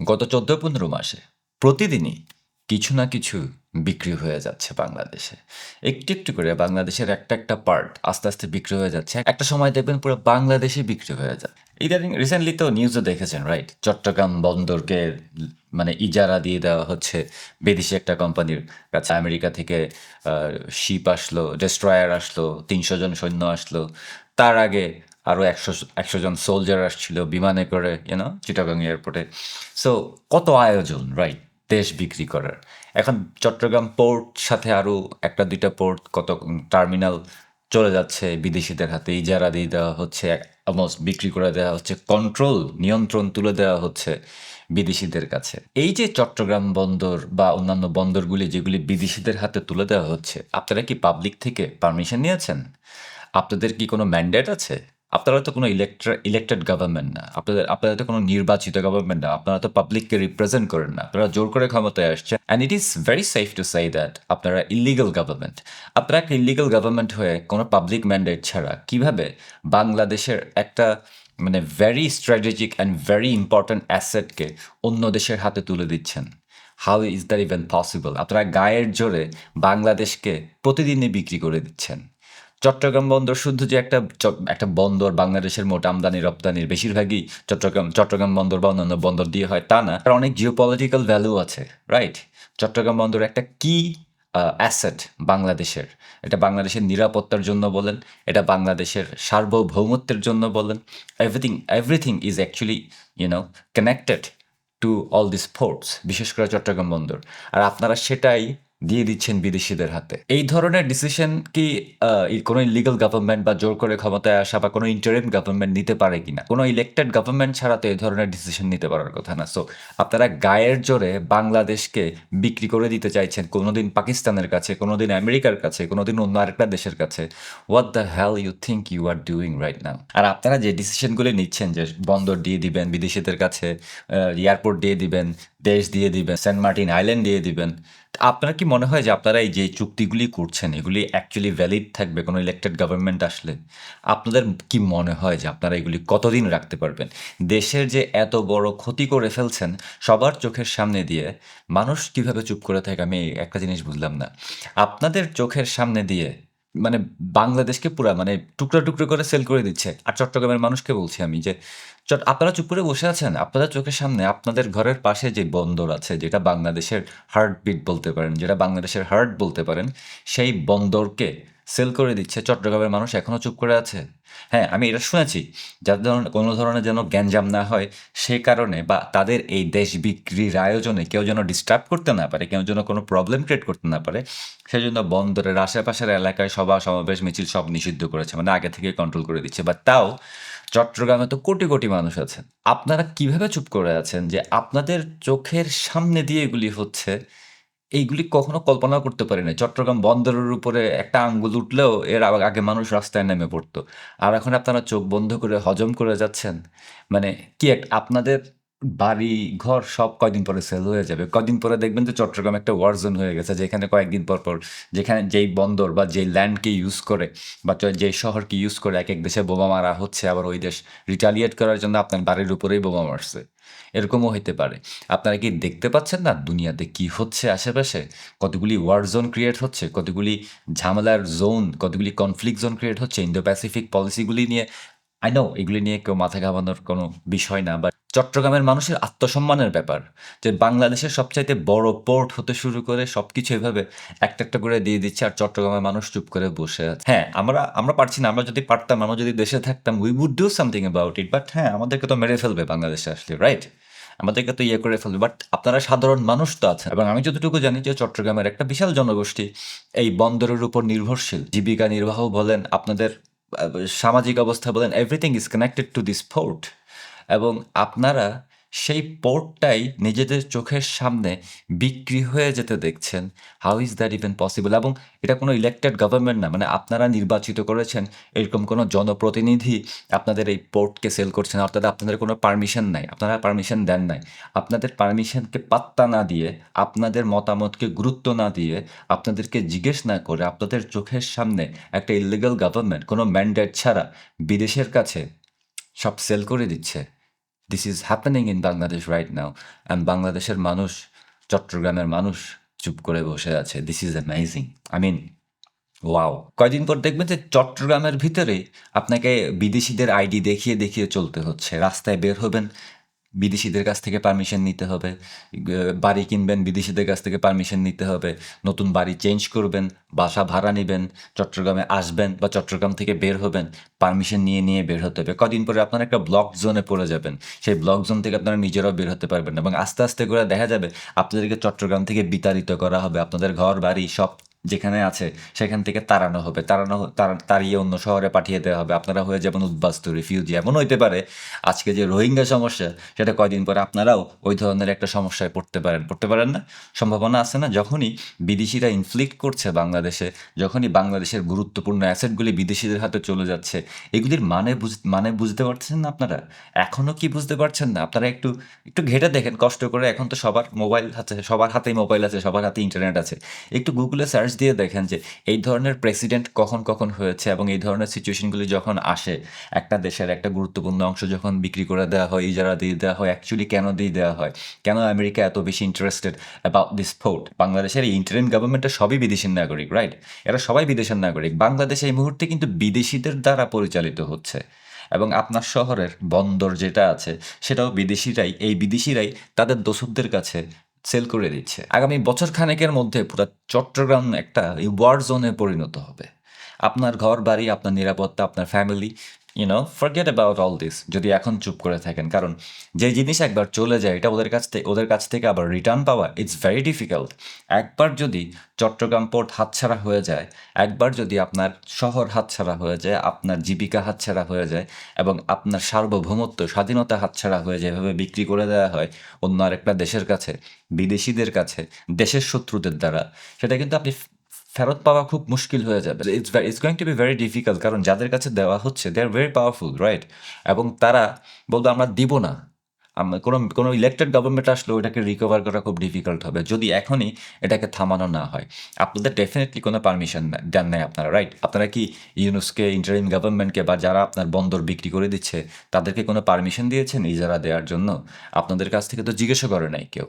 গত চোদ্দ পনেরো মাসে প্রতিদিনই কিছু না কিছু বিক্রি হয়ে যাচ্ছে বাংলাদেশে। একটু একটু করে বাংলাদেশের একটা একটা পার্ট আস্তে আস্তে বিক্রি হয়ে যাচ্ছে। একটা সময় দেখবেন পুরো বাংলাদেশে বিক্রি হয়ে যায়। ইদানিং রিসেন্টলি তো নিউজও দেখেছেন রাইট চট্টগ্রাম বন্দরকে মানে ইজারা দিয়ে দেওয়া হচ্ছে বিদেশি একটা কোম্পানির কাছে। আমেরিকা থেকে শিপ আসলো ডেস্ট্রয়ার আসলো, তিনশো জন সৈন্য আসলো। তার আগে আরও একশো একশো জন সোলজার আসছিল বিমানে করে ইউনো চিটাগাং এয়ারপোর্টে সো কত আয়োজন রাইট দেশ বিক্রি করার। এখন চট্টগ্রাম পোর্ট সাথে আরও একটা, দুইটা পোর্ট কত টার্মিনাল চলে যাচ্ছে বিদেশিদের হাতে। ইজারা দিয়ে দেওয়া হচ্ছে অলমোস্ট বিক্রি করে দেওয়া হচ্ছে কন্ট্রোল নিয়ন্ত্রণ তুলে দেওয়া হচ্ছে বিদেশিদের কাছে। এই যে চট্টগ্রাম বন্দর বা অন্যান্য বন্দরগুলি যেগুলি বিদেশিদের হাতে তুলে দেওয়া হচ্ছে, আপনারা কি পাবলিক থেকে পারমিশন নিয়েছেন? আপনাদের কি কোনো ম্যান্ডেট আছে? আপনারা তো কোনো ইলেকট্রা ইলেক্টেড গভর্নমেন্ট না। আপনাদের, আপনারা তো কোনো নির্বাচিত গভর্নমেন্ট না। আপনারা তো পাবলিককে রিপ্রেজেন্ট করেন না। আপনারা জোর করে ক্ষমতায় আসছে and it is very safe to say that আপনারা ইলিগাল গভর্নমেন্ট আপনারা একটা ইলিগাল গভর্নমেন্ট হয়ে কোনো পাবলিক ম্যান্ডেট ছাড়া কীভাবে বাংলাদেশের একটা মানে very strategic and very important অ্যাসেটকে অন্য দেশের হাতে তুলে দিচ্ছেন? How is that even possible আপনারা গায়ের জোরে বাংলাদেশকে প্রতিদিনই বিক্রি করে দিচ্ছেন। চট্টগ্রাম বন্দর শুধু যে একটা একটা বন্দর বাংলাদেশের মোট আমদানি, রপ্তানির বেশিরভাগই চট্টগ্রাম চট্টগ্রাম বন্দর বা অন্যান্য বন্দর দিয়ে হয়, তা না। অনেক জিওপলিটিক্যাল ভ্যালু আছে রাইট চট্টগ্রাম বন্দর একটা কি অ্যাসেট বাংলাদেশের। এটা বাংলাদেশের নিরাপত্তার জন্য বলেন, এটা বাংলাদেশের সার্বভৌমত্বের জন্য বলেন। Everything everything is actually you know connected to all this ports বিশেষ করে চট্টগ্রাম বন্দর। আর আপনারা সেটাই দিয়ে দিচ্ছেন বিদেশিদের হাতে। এই ধরনের ডিসিশন কি কোনো ইলিগাল গভর্নমেন্ট বা জোর করে ক্ষমতায় আসা বা কোনো ইন্টারিম গভর্নমেন্ট নিতে পারে কিনা? কোনো ইলেক্টেড গভর্নমেন্ট ছাড়া তো এই ধরনের ডিসিশন নিতে পারার কথা না। সো আপনারা গায়ের জোরে বাংলাদেশকে বিক্রি করে দিতে চাইছেন, কোনোদিন পাকিস্তানের কাছে, কোনোদিন আমেরিকার কাছে, কোনোদিন অন্য আরেকটা দেশের কাছে। What the hell you think you are doing right now আর আপনারা যে ডিসিশনগুলি নিচ্ছেন, যে বন্দর দিয়ে দিবেন, বিদেশিদের কাছে এয়ারপোর্ট দিয়ে দিবেন, দেশ দিয়ে দিবেন সেন্ট মার্টিন আইল্যান্ড দিয়ে দিবেন আপনার কি মনে হয় যে আপনারা এই যে চুক্তিগুলি করছেন, এগুলি অ্যাকচুয়ালি ভ্যালিড থাকবে কোনো ইলেক্টেড গভর্নমেন্ট আসলে? আপনাদের কি মনে হয় যে আপনারা এগুলি কতদিন রাখতে পারবেন? দেশের যে এত বড় ক্ষতি করে ফেলছেন, সবার চোখের সামনে দিয়ে মানুষ কীভাবে চুপ করে থাকে আমি একটা জিনিস বুঝলাম না। আপনাদের চোখের সামনে দিয়ে মানে বাংলাদেশকে পুরা মানে টুকরো টুকরো করে সেল করে দিচ্ছে। আর চট্টগ্রামের মানুষকে বলছি আমি যে, চট, আপনারা চুপ করে বসে আছেন, আপনাদের চোখের সামনে আপনাদের ঘরের পাশে যে বন্দর আছে, যেটা বাংলাদেশের হার্ট বিট বলতে পারেন, যেটা বাংলাদেশের হার্ট বলতে পারেন, সেই বন্দরকে সেল করে দিচ্ছে চট্টগ্রামের মানুষ এখনও চুপ করে আছে? হ্যাঁ আমি এটা শুনেছি। যার ধরনের কোনো ধরনের যেন গ্যাঞ্জাম না হয়, সে কারণে বা তাদের এই দেশ বিক্রির আয়োজনে কেউ যেন ডিস্টার্ব করতে না পারে, কেউ যেন কোনো প্রবলেম ক্রিয়েট করতে না পারে, সেই জন্য বন্দরের আশেপাশের এলাকায় সভা, সমাবেশ, মিছিল সব নিষিদ্ধ করেছে মানে আগে থেকে কন্ট্রোল করে দিচ্ছে। বা তাও চট্টগ্রামে তো কোটি কোটি মানুষ আছেন। আপনারা কীভাবে চুপ করে আছেন যে আপনাদের চোখের সামনে দিয়ে এগুলি হচ্ছে? এইগুলি কখনো কল্পনা করতে পারি না চট্টগ্রাম বন্দরের উপরে একটা আঙ্গুল উঠলেও এর আগে মানুষ রাস্তায় নেমে পড়তো। আর এখন আপনারা চোখ বন্ধ করে হজম করে যাচ্ছেন? মানে কি এক, আপনাদের বাড়ি, ঘর সব কয়দিন পরে সেল হয়ে যাবে। কয়দিন পরে দেখবেন যে চট্টগ্রাম একটা ওয়ার জোন হয়ে গেছে, যেখানে কয়েকদিন পর পর যেখানে যেই বন্দর বা যেই ল্যান্ডকে ইউজ করে বা যেই শহরকে ইউজ করে এক এক দেশে বোমা মারা হচ্ছে, আবার ওই দেশ রিটালিয়েট করার জন্য আপনার বাড়ির উপরেই বোমা মারছে। এরকমও হইতে পারে। আপনারা কি দেখতে পাচ্ছেন না দুনিয়াতে কি হচ্ছে আশেপাশে? কতগুলি ওয়ার জোন ক্রিয়েট হচ্ছে, কতগুলি ঝামেলার জোন কতগুলি কনফ্লিক্ট জোন ক্রিয়েট হচ্ছে ইন্দো প্যাসিফিক পলিসিগুলি নিয়ে আই নো এগুলি নিয়ে কেউ মাথা ঘামানোর কোনো বিষয় না বা চট্টগ্রামের মানুষের আত্মসম্মানের ব্যাপার, যে বাংলাদেশের সবচাইতে বড় পোর্ট হতে শুরু করে সব কিছু এভাবে একটা একটা করে দিয়ে দিচ্ছে আর চট্টগ্রামের মানুষ চুপ করে বসে আছে। হ্যাঁ আমরা আমরা পারছি না, আমরা যদি পারতাম, আমরা যদি দেশে থাকতাম we would do something about it but হ্যাঁ আমাদেরকে তো মেরে ফেলবে বাংলাদেশে আসলে রাইট আমাদেরকে তো ইয়ে করে ফেলবে বাট আপনারা সাধারণ মানুষ তো আছেন। এবং আমি যতটুকু জানি যে চট্টগ্রামের একটা বিশাল জনগোষ্ঠী এই বন্দরের উপর নির্ভরশীল। জীবিকা নির্বাহ বলেন আপনাদের সামাজিক অবস্থা বলেন everything is connected to this sport এবং আপনারা সেই পোর্টটাই নিজেদের চোখের সামনে বিক্রি হয়ে যেতে দেখছেন। How is that even possible এবং এটা কোনো ইলেকটেড গভর্নমেন্ট না মানে আপনারা নির্বাচিত করেছেন, এরকম কোনো জনপ্রতিনিধি আপনাদের এই পোর্টকে সেল করছেন, অর্থাৎ আপনাদের কোনো পারমিশন নাই, আপনারা পারমিশন দেন নাই। আপনাদের পারমিশনকে পাত্তা না দিয়ে, আপনাদের মতামতকে গুরুত্ব না দিয়ে, আপনাদেরকে জিজ্ঞেস না করে আপনাদের চোখের সামনে একটা ইলিগাল গভর্নমেন্ট কোনো ম্যান্ডেট ছাড়া বিদেশের কাছে সব সেল করে দিচ্ছে। This is happening in Bangladesh right now and বাংলাদেশের মানুষ, চট্টগ্রামের মানুষ চুপ করে বসে আছে. This is amazing I mean wow কয়দিন পর দেখবেন যে চট্টগ্রামের ভিতরে আপনাকে বিদেশিদের আইডি দেখিয়ে দেখিয়ে চলতে হচ্ছে। রাস্তায় বের হবেন বিদেশিদের কাছ থেকে পারমিশন নিতে হবে বাড়ি কিনবেন, বিদেশিদের কাছ থেকে পারমিশন নিতে হবে, নতুন বাড়ি চেঞ্জ করবেন, বাসা ভাড়া নেবেন, চট্টগ্রামে আসবেন বা চট্টগ্রাম থেকে বের হবেন পারমিশন নিয়ে নিয়ে বের হতে হবে। কদিন পরে আপনারা একটা ব্লক জোনে পড়ে যাবেন, সেই ব্লক জোন থেকে আপনারা নিজেরাও বের হতে পারবেন এবং আস্তে আস্তে করে দেখা যাবে, আপনাদেরকে চট্টগ্রাম থেকে বিতাড়িত করা হবে, আপনাদের ঘর বাড়ি সব যেখানে আছে, সেখান থেকে তাড়ানো হবে। তাড়ানো তাড়িয়ে অন্য শহরে পাঠিয়ে দেওয়া হবে। আপনারা হয়ে যাবেন উদ্বাস্তু রিফিউজি এমন হইতে পারে। আজকে যে রোহিঙ্গা সমস্যা, সেটা কয়দিন পরে আপনারাও ওই ধরনের একটা সমস্যায় পড়তে পারেন। পড়তে পারেন না? সম্ভাবনা আছে না? যখনই বিদেশিরা ইনফ্লিক্ট করছে বাংলাদেশে, যখনই বাংলাদেশের গুরুত্বপূর্ণ অ্যাসেটগুলি বিদেশিদের হাতে চলে যাচ্ছে, এগুলির মানে বুঝ মানে বুঝতে পারছেন না আপনারা? এখনও কি বুঝতে পারছেন না? আপনারা একটু একটু ঘেটে দেখেন। কষ্ট করে এখন তো সবার মোবাইল হাতে, সবার হাতেই মোবাইল আছে, সবার হাতে ইন্টারনেট আছে। একটু গুগলে সার্চ দিয়ে দেখেন যে এই ধরনের প্রেসিডেন্ট কখন কখন হয়েছে এবং এই ধরনের সিচুয়েশনগুলি যখন আসে, একটা দেশের একটা গুরুত্বপূর্ণ অংশ যখন বিক্রি করে দেওয়া হয়, ইজারা দিয়ে দেওয়া হয় অ্যাকচুয়ালি কেন দিয়ে দেওয়া হয়? কেন আমেরিকা এত বেশি ইন্টারেস্টেড অ্যাবাউট দিস পোর্ট বাংলাদেশের এই ইন্টারিম গভর্নমেন্টটা সবই বিদেশের নাগরিক রাইট এরা সবাই বিদেশের নাগরিক। বাংলাদেশ এই মুহূর্তে কিন্তু বিদেশিদের দ্বারা পরিচালিত হচ্ছে। এবং আপনার শহরের বন্দর যেটা আছে, সেটাও বিদেশিরাই, এই বিদেশিরাই তাদের দোসরদের কাছে সেল করে দিচ্ছে। আগামী বছর খানেকের মধ্যে পুরো চট্টগ্রাম একটা ওয়ার জোনে পরিণত হবে। আপনার ঘর, বাড়ি, আপনার নিরাপত্তা, আপনার family you know forget about all this যদি এখন চুপ করে থাকেন। কারণ যে জিনিস একবার চলে যায়, এটা ওদের কাছ থেকে ওদের কাছ থেকে আবার রিটার্ন পাওয়া ইটস ভেরি ডিফিকাল্ট একবার যদি চট্টগ্রাম পোর্ট হাতছাড়া হয়ে যায়, একবার যদি আপনার শহর হাতছাড়া হয়ে যায়, আপনার জীবিকা হাতছাড়া হয়ে যায়, এবং আপনার সার্বভৌমত্ব, স্বাধীনতা হাতছাড়া হয়ে যায়, এভাবে বিক্রি করে দেওয়া হয় অন্য আরেকটা দেশের কাছে, বিদেশিদের কাছে, দেশের শত্রুদের দ্বারা, সেটা কিন্তু আপনি ফেরত পাওয়া খুব মুশকিল হয়ে যাবে। It's it's going to be very difficult কারণ যাদের কাছে দেওয়া হচ্ছে they are very powerful right এবং তারা বলবে, আমরা দিব না। কোনো কোনো ইলেক্টেড গভর্নমেন্ট আসলে ওটাকে রিকভার করা খুব ডিফিকাল্ট হবে, যদি এখনই এটাকে থামানো না হয়। আপনাদের ডেফিনেটলি কোনো পারমিশন দেন নাই আপনারা রাইট আপনারা কি ইউনুসকে ইন্টারিম গভর্নমেন্টকে বা যারা আপনার বন্দর বিক্রি করে দিচ্ছে, তাদেরকে কোনো পারমিশন দিয়েছেন ইজারা দেওয়ার জন্য? আপনাদের কাছ থেকে তো জিজ্ঞাসা করে নাই কেউ।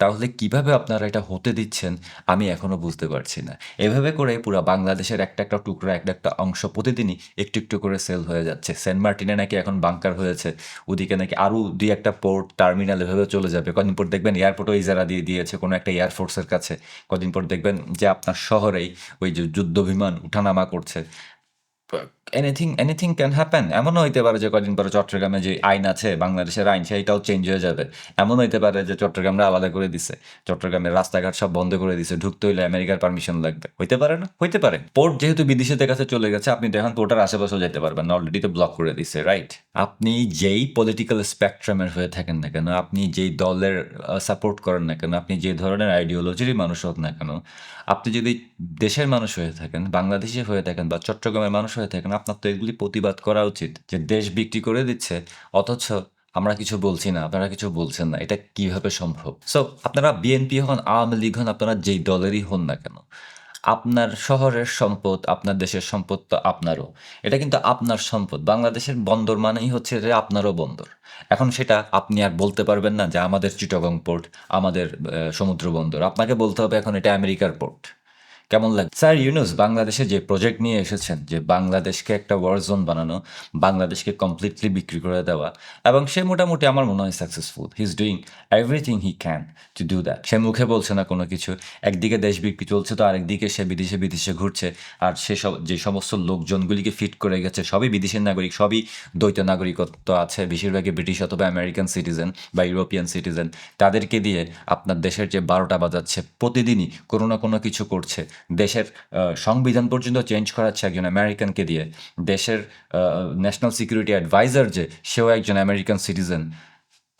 তাহলে কীভাবে আপনারা এটা হতে দিচ্ছেন, আমি এখনও বুঝতে পারছি না। এভাবে করে পুরো বাংলাদেশের একটা একটা টুকরা, একটা একটা অংশ প্রতিদিনই একটু একটু করে সেল হয়ে যাচ্ছে। সেন্ট মার্টিনে নাকি এখন বাংকার হয়েছে, ওদিকে নাকি আরও দুই একটা পোর্ট টার্মিনাল এভাবে চলে যাবে। কদিন পর দেখবেন এয়ারপোর্টও ইজারা দিয়ে দিয়েছে কোনো একটা এয়ারফোর্সের কাছে। কদিন পর দেখবেন যে আপনার শহরেই ওই যে যুদ্ধ বিমান উঠানামা করছে। এনিথিং এনিথিং ক্যান হ্যাপেন এমনও হইতে পারে যে কদিন পরে চট্টগ্রামে যে আইন আছে, বাংলাদেশের আইন সেইটাও চেঞ্জ হয়ে যাবে। এমন হইতে পারে যে চট্টগ্রামরা আলাদা করে দিছে। চট্টগ্রামের রাস্তাঘাট সব বন্ধ করে দিছে, ঢুকতে হইলে আমেরিকার পারমিশন লাগবে। হইতে পারে না? হইতে পারে। পোর্ট যেহেতু বিদেশিদের কাছে চলে গেছে, আপনি তো এখন পোর্টের আশেপাশেও যেতে পারবেন অলরেডি তো ব্লক করে দিছে রাইট আপনি যেই পলিটিক্যাল স্পেকট্রামের হয়ে থাকেন না কেন, আপনি যেই দলের সাপোর্ট করেন না কেন, আপনি যে ধরনের আইডিওলজিরই মানুষ হোক না কেন, আপনি যদি দেশের মানুষ হয়ে থাকেন, বাংলাদেশে হয়ে থাকেন বা চট্টগ্রামের মানুষ হয়ে থাকেন, আপনার তো এগুলি প্রতিবাদ করা উচিত যে দেশ বিক্রি করে দিচ্ছে, অথচ আমরা কিছু বলছি না, আপনারা কিছু বলছেন না, এটা কীভাবে সম্ভব? সো আপনারা বিএনপি হন, আওয়ামী লীগ হন, আপনারা যেই দলেরই হন না কেন আপনার শহরের সম্পদ, আপনার দেশের সম্পদ তো আপনারও। এটা কিন্তু আপনার সম্পদ। বাংলাদেশের বন্দর মানেই হচ্ছে যে আপনারও বন্দর। এখন সেটা আপনি আর বলতে পারবেন না যে আমাদের চিটগং পোর্ট, আমাদের সমুদ্র বন্দর। আপনাকে বলতে হবে এখন এটা আমেরিকার পোর্ট। কেমন লাগে স্যার ইউনুস বাংলাদেশে যে প্রজেক্ট নিয়ে এসেছেন, যে বাংলাদেশকে একটা ওয়ার জোন বানানো, বাংলাদেশকে কমপ্লিটলি বিক্রি করে দেওয়া, এবং সে মোটামুটি আমার মনে হয় successful he is doing everything he can to do that সে মুখে বলছে না কোনো কিছু। একদিকে দেশ বিক্রি চলছে তো আরেকদিকে সে বিদেশে বিদেশে ঘুরছে, আর সে সব, যে সমস্ত লোকজনগুলিকে ফিট করে গেছে, সবই বিদেশের নাগরিক, সবই দ্বৈত নাগরিকত্ব আছে। বেশিরভাগই ব্রিটিশ অথবা আমেরিকান সিটিজেন বা ইউরোপিয়ান সিটিজেন তাদেরকে দিয়ে আপনার দেশের যে বারোটা বাজাচ্ছে, প্রতিদিনই কোনো না কোনো কিছু করছে। দেশের সংবিধান পর্যন্ত চেঞ্জ করাচ্ছে একজন আমেরিকানকে দিয়ে। দেশের ন্যাশনাল সিকিউরিটি অ্যাডভাইজার যে, সেও একজন আমেরিকান সিটিজেন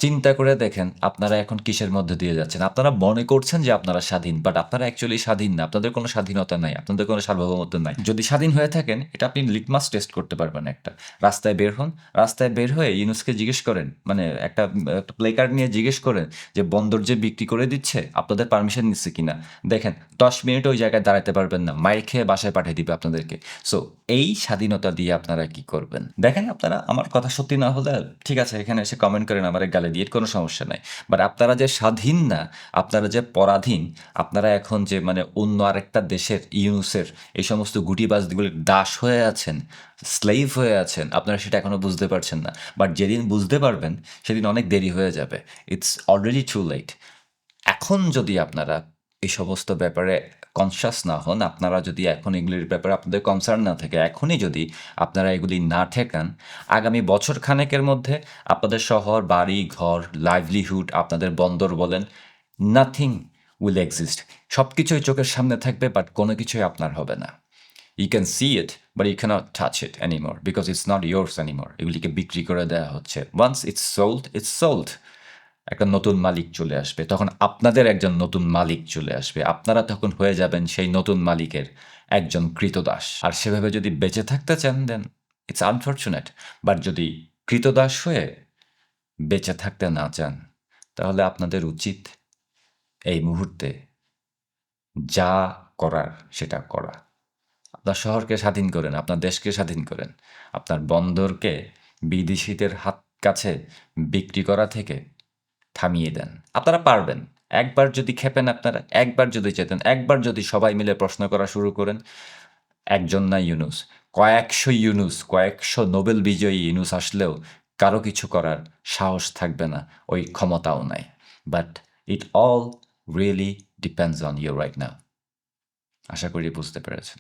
চিন্তা করে দেখেন আপনারা এখন কিসের মধ্যে দিয়ে যাচ্ছেন। আপনারা মনে করছেন যে আপনারা স্বাধীন বাট আপনারা অ্যাকচুয়ালি স্বাধীন না। আপনাদের কোনো স্বাধীনতা নাই, আপনাদের কোনো সার্বভৌমত্ব নাই। যদি স্বাধীন হয়ে থাকেন, এটা আপনি লিটমাস টেস্ট করতে পারবেন একটা। রাস্তায় বের হন, রাস্তায় বের হয়ে ইউনুসকে জিজ্ঞেস করেন মানে একটা একটা প্লে কার্ড নিয়ে জিজ্ঞেস করেন যে বন্দর যে বিক্রি করে দিচ্ছে, আপনাদের পারমিশন নিচ্ছে কিনা? দেখেন, দশ মিনিট ওই জায়গায় দাঁড়াতে পারবেন না মাইর খেয়ে বাসায় পাঠিয়ে দিবে আপনাদেরকে। সো এই স্বাধীনতা দিয়ে আপনারা কি করবেন? দেখেন আপনারা, আমার কথা সত্যি না হলে, ঠিক আছে, এখানে এসে কমেন্ট করেন, আমার গালে দিয়ে কোনো সমস্যা নাই। বাট আপনারা যে স্বাধীন না, আপনারা যে পরাধীন, আপনারা এখন যে মানে অন্য আরেকটা দেশের, ইউনুসের এই সমস্ত গুটিবাজগুলির দাস হয়ে আছেন স্লেভ হয়ে আছেন, আপনারা সেটা এখনও বুঝতে পারছেন না। বাট যেদিন বুঝতে পারবেন, সেদিন অনেক দেরি হয়ে যাবে। ইটস অলরেডি টু লেট এখন যদি আপনারা এই সমস্ত ব্যাপারে কনসাস না হন। আপনারা যদি এখন এগুলির ব্যাপারে আপনাদের কনসার্ন না থাকে, এখনই যদি আপনারা এগুলি না ঠেকান, আগামী বছর খানেকের মধ্যে আপনাদের শহর, বাড়ি, ঘর লাইভলিহুড আপনাদের বন্দর বলেন নাথিং উইল এক্সিস্ট সব কিছুই চোখের সামনে থাকবে বাট কোনো কিছুই আপনার হবে না। You can see it but you can't touch it anymore because it's not yours anymore এগুলিকে বিক্রি করে দেওয়া হচ্ছে। Once it's sold it's sold একটা নতুন মালিক চলে আসবে, তখন আপনাদের একজন নতুন মালিক চলে আসবে। আপনারা তখন হয়ে যাবেন সেই নতুন মালিকের একজন কৃতদাস। আর সেভাবে যদি বেঁচে থাকতে চান দেন ইটস আনফর্চুনেট বাট যদি কৃতদাস হয়ে বেঁচে থাকতে না চান, তাহলে আপনাদের উচিত এই মুহূর্তে যা করার সেটা করা। আপনার শহরকে স্বাধীন করেন, আপনার দেশকে স্বাধীন করেন। আপনার বন্দরকে বিদেশিদের হাত কাছে বিক্রি করা থেকে থামিয়ে দেন। আপনারা পারবেন। একবার যদি খেপেন আপনারা, একবার যদি চেতেন, একবার যদি সবাই মিলে প্রশ্ন করা শুরু করেন, একজন না ইউনুস, কয়েকশো ইউনুস, কয়েকশো নোবেল বিজয়ী ইউনুস আসলেও কারও কিছু করার সাহস থাকবে না, ওই ক্ষমতাও নাই। But it all really depends on you right now আশা করি বুঝতে পেরেছেন।